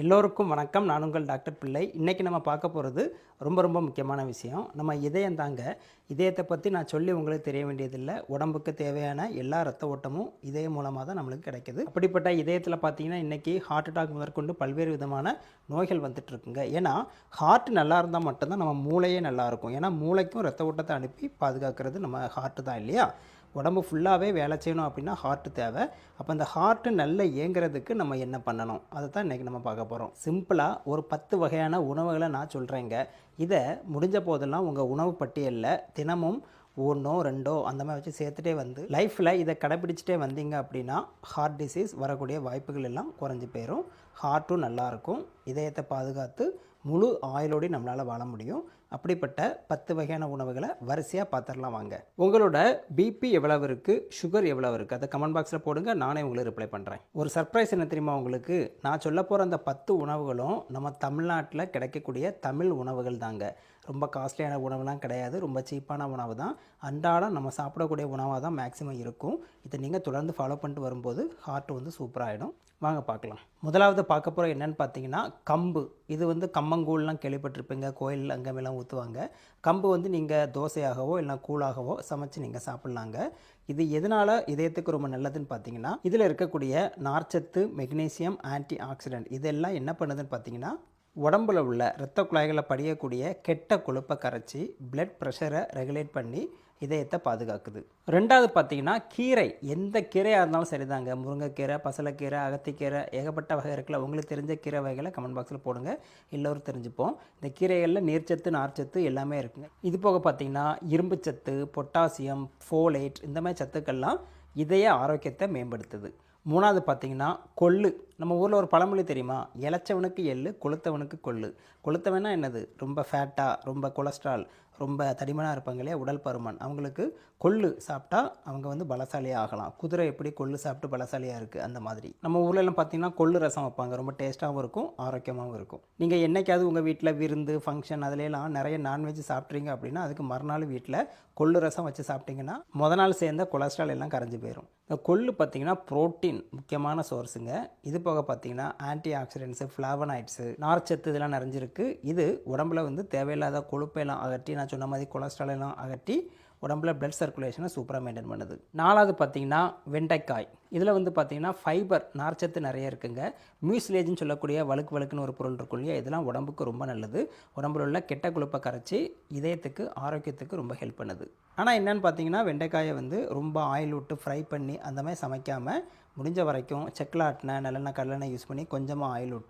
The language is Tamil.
எல்லோருக்கும் வணக்கம். நான் உங்கள் டாக்டர் பிள்ளை. இன்றைக்கி நம்ம பார்க்க போகிறது ரொம்ப ரொம்ப முக்கியமான விஷயம். நம்ம இதயம் தாங்க. இதயத்தை பற்றி நான் சொல்லி உங்களுக்கு தெரிய வேண்டியதில்லை. உடம்புக்கு தேவையான எல்லா ரத்த ஓட்டமும் இதயம் மூலமாக தான் நம்மளுக்கு கிடைக்குது. அப்படிப்பட்ட இதயத்தில் பார்த்தீங்கன்னா இன்றைக்கி ஹார்ட் அட்டாக் முதற்கொண்டு பல்வேறு விதமான நோய்கள் வந்துட்டுருக்குங்க ஏன்னா ஹார்ட் நல்லா இருந்தால் மட்டும்தான் நம்ம மூளையே நல்லா இருக்கும். ஏன்னா மூளைக்கும் ரத்த ஓட்டத்தை அனுப்பி பாதுகாக்கிறது நம்ம ஹார்ட்டு தான் இல்லையா? உடம்பு ஃபுல்லாகவே வேலை செய்யணும் அப்படின்னா ஹார்ட் தேவை. அப்போ அந்த ஹார்ட்டு நல்லா இயங்குறதுக்கு நம்ம என்ன பண்ணணும்? அதை தான் இன்றைக்கி நம்ம பார்க்க போகிறோம் சிம்பிளாக ஒரு பத்து வகையான உணவுகளை நான் சொல்கிறேங்க இதை முடிஞ்ச போதெல்லாம் உங்கள் உணவு பட்டியலில் தினமும் ஒன்றோ ரெண்டோ அந்த மாதிரி வச்சு சேர்த்துட்டே வந்து லைஃப்பில் இதை கடைப்பிடிச்சிட்டே வந்தீங்க அப்படின்னா ஹார்ட் டிசீஸ் வரக்கூடிய வாய்ப்புகள் எல்லாம் குறைஞ்சி போயிடும் ஹார்ட்டும் நல்லாயிருக்கும் இதயத்தை பாதுகாத்து முழு ஆயுளோடு நம்மளால் வாழ முடியும். அப்படிப்பட்ட பத்து வகையான உணவுகளை வரிசையாக பார்த்துடலாம் வாங்க. உங்களோட பிபி எவ்வளவு இருக்குது சுகர் எவ்வளவு இருக்குது அதை கமெண்ட் பாக்ஸில் போடுங்க. நானே உங்களுக்கு ரிப்ளை பண்ணுறேன் ஒரு சர்ப்ரைஸ் என்ன தெரியுமா உங்களுக்கு? நான் சொல்ல போகிற அந்த பத்து உணவுகளும் நம்ம தமிழ்நாட்டில் கிடைக்கக்கூடிய தமிழ் உணவுகள் தாங்க. ரொம்ப காஸ்ட்லியான உணவுலாம் கிடையாது. ரொம்ப சீப்பான உணவு தான். அன்றாடம் நம்ம சாப்பிடக்கூடிய உணவாக தான் மேக்ஸிமம் இருக்கும். இதை நீங்கள் தொடர்ந்து ஃபாலோ பண்ணிட்டு வரும்போது ஹார்ட் வந்து சூப்பராகிடும் வாங்க பார்க்கலாம். முதலாவது பார்க்க போகிற என்னன்னு பார்த்தீங்கன்னா கம்பு. இது வந்து கம்மங்கூழ்லாம் கேள்விப்பட்டிருப்பீங்க. கோயில் அங்கமெல்லாம் ஊற்றுவாங்க கம்பு வந்து நீங்கள் தோசையாகவோ இல்லை கூழாகவோ சமைச்சு நீங்கள் சாப்பிட்லாங்க. இது எதனால் இதயத்துக்கு ரொம்ப நல்லதுன்னு பார்த்தீங்கன்னா இதில் இருக்கக்கூடிய நார்ச்சத்து மெக்னீசியம் ஆன்டி ஆக்சிடென்ட் இதெல்லாம் என்ன பண்ணுதுன்னு பார்த்தீங்கன்னா உடம்புல உள்ள இரத்த குழாய்களை படியக்கூடிய கெட்ட கொழுப்பை கரைச்சி பிளட் ப்ரெஷரை ரெகுலேட் பண்ணி இதயத்தை பாதுகாக்குது. ரெண்டாவது பார்த்தீங்கன்னா கீரை. எந்த கீரையாக இருந்தாலும் சரிதாங்க. முருங்கைக்கீரை பசலைக்கீரை அகத்திக்கீரை ஏகப்பட்ட வகை இருக்குல்ல உங்களுக்கு தெரிஞ்ச கீரை வகைகளை கமெண்ட் பாக்ஸில் போடுங்க. எல்லோரும் தெரிஞ்சுப்போம். இந்த கீரைகளில் நீர்ச்சத்து நார்ச்சத்து எல்லாமே இருக்குங்க. இது போக பார்த்தீங்கன்னா இரும்புச்சத்து பொட்டாசியம் ஃபோலேட் இந்த மாதிரி சத்துக்கள்லாம் இதய ஆரோக்கியத்தை மேம்படுத்துது. மூணாவது பார்த்தீங்கன்னா கொள்ளு. நம்ம ஊரில் ஒரு பழமொழி தெரியுமா? இளைச்சவனுக்கு எள்ளு கொளுத்தவனுக்கு கொள்ளு. கொளுத்தவனா என்னது? ரொம்ப ஃபேட்டாக ரொம்ப கொலஸ்ட்ரால் ரொம்ப தடிமனாக இருப்பாங்க இல்லையா? உடல் பருமன். அவங்களுக்கு கொள்ளு சாப்பிட்டா அவங்க வந்து பலசாலியாக ஆகலாம். குதிரை எப்படி கொள்ளு சாப்பிட்டு பலசாலியாக இருக்குது அந்த மாதிரி. நம்ம ஊர்லலாம் பார்த்தீங்கன்னா கொள்ளு ரசம் வைப்பாங்க. ரொம்ப டேஸ்ட்டாகவும் இருக்கும் ஆரோக்கியமாகவும் இருக்கும். நீங்கள் என்னைக்காவது உங்கள் வீட்டில் விருந்து ஃபங்க்ஷன் அதுலலாம் நிறைய நான்வெஜ் சாப்பிட்றீங்க அப்படின்னா அதுக்கு மறுநாள் வீட்டில் கொள்ளு ரசம் வச்சு சாப்பிட்டிங்கன்னா முத நாள் சேர்ந்த கொலஸ்ட்ரால் எல்லாம் கரைஞ்சி போயிடும் இந்த கொள்ளு பார்த்தீங்கன்னா புரோட்டீன் முக்கியமான சோர்ஸுங்க இது போக பார்த்தீங்கன்னா ஆன்டி ஆக்சிடென்ட்ஸு ஃப்ளாவனாய்ட்ஸு நார்ச்சத்து இதெல்லாம் நிறைஞ்சிருக்கு. இது உடம்புல வந்து தேவையில்லாத கொழுப்பெல்லாம் அகற்றி நான் நான் சொன்ன மாதிரி கொலஸ்ட்ரால் எல்லாம் அகற்றி உடம்புல பிளட் சர்க்குலேஷனை சூப்பராக மெயின்டைன் பண்ணுது. நாலாவது பார்த்தீங்கன்னா வெண்டைக்காய். இதில் வந்து பார்த்தீங்கன்னா ஃபைபர் நார்ச்சத்து நிறைய இருக்குங்க. மியூஸ்லேஜ்னு சொல்லக்கூடிய வழுக்கு வழுக்குன்னு ஒரு பொருள் இருக்கும் இல்லையா? இதெல்லாம் உடம்புக்கு ரொம்ப நல்லது. உடம்புல உள்ள கெட்ட குழுப்பை கரைச்சி இதயத்துக்கு ஆரோக்கியத்துக்கு ரொம்ப ஹெல்ப் பண்ணுது. ஆனால் என்னென்னு பார்த்தீங்கன்னா வெண்டைக்காயை வந்து ரொம்ப ஆயில் விட்டு ஃப்ரை பண்ணி அந்த மாதிரி சமைக்காமல் முடிஞ்ச வரைக்கும் செக்கில் ஆட்டின நல்லெண்ணெய் கடலெண்ணெய் யூஸ் பண்ணி கொஞ்சமாக ஆயில் விட்டு